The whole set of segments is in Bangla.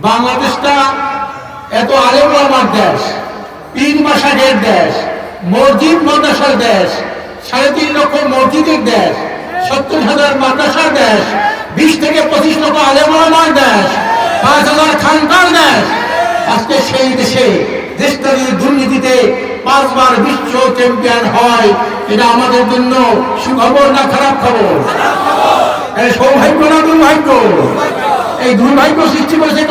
বাংলাদেশটা এত আলেমার দেশ পীর মাসাকের দেশ, মসজিদ মাদ্রাসার দেশ, সাড়ে তিন লক্ষ মসজিদের দেশ, সত্তর হাজার মাদ্রাসার দেশ, বিশ থেকে পঁচিশ লক্ষ আলেমার দেশ, পাঁচ হাজার খানকার দেশ। আজকে সেই দেশে দেশটা যদি দুর্নীতিতে পাঁচবার বিশ্ব চ্যাম্পিয়ন হয়, এটা আমাদের জন্য সুখবর না খারাপ খবর? সৌভাগ্য না দুর্ভাগ্য? এই দুর্ভাগ্য সৃষ্টি করেছে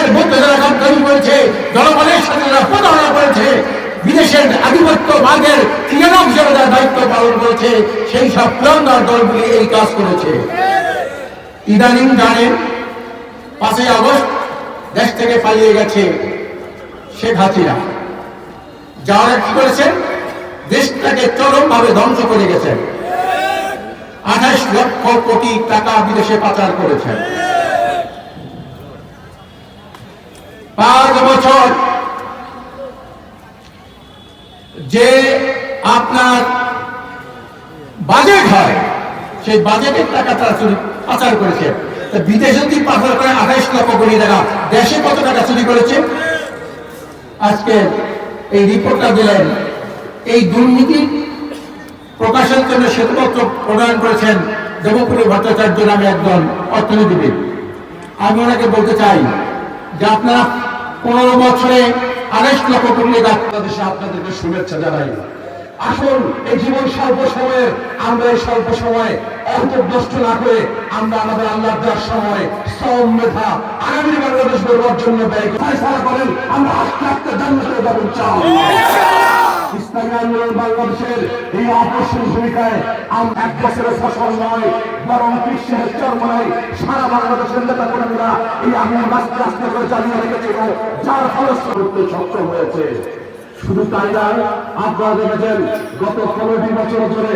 দেশের মধ্যে যারা করেছে, জনগণের সাথে প্রতারণা করেছে, বিদেশের দায়িত্ব পালন করেছে, সেই সব দলগুলি এই কাজ করেছে। ইদানিং পাঁচই আগস্ট দেশ থেকে পালিয়ে গেছে শেখ হাসিনা। যারা কি করেছেন? দেশটাকে চরম ভাবে ধ্বংস করে গেছেন। আঠাশ লক্ষ কোটি টাকা বিদেশে পাচার করেছেন। পাঁচ বছর। যে আপনার বাজেট হয়, সেই বাজেটের টাকা তারা চুরি, পাচার করেছে। বিদেশে যদি পাচার করে আঠাইশ লক্ষ কোটি টাকা, দেশে কত টাকা চুরি করেছে? আজকে এই রিপোর্টটা দিলেন। এই দুর্নীতি প্রকাশের জন্য শ্বেতপত্র প্রদান করেছেন দেবপুরী ভট্টাচার্য নামে একজন অর্থনীতিবিদ। আমি ওনাকে বলতে চাই যে আপনারা পনেরো বছরে আড়াইশ লক্ষ কোটি বাংলাদেশে আপনাদেরকে শুভেচ্ছা জানাই আসুন, এই জীবন স্বল্প সময়ে, আমরা এই স্বল্প সময়ে অর্থ নষ্ট না করে আমরা আমাদের আল্লাহ দেওয়ার সময় শ্রম মেধা আগামী বাংলাদেশ গড়বার জন্য ব্যয় করি। করেন, আমরা আস্তে আস্তে জান্নাতে যাবেন চাও ইসলামী আন্দোলন বাংলাদেশের এই আকর্ষণ ভূমিকায় আমরা এক বছরের ফসল নয়, বরং বিশ্বের চর্ম নয় সারা বাংলাদেশের নেতা কর্মীরা এই আগুন আস্তে আস্তে করে চালিয়ে রেখেছিল যার ফলস্বরূপ সক্ষম হয়েছে। শুধু তাই না আপনারা দেখেছেন, গত পনেরোটি বছর ধরে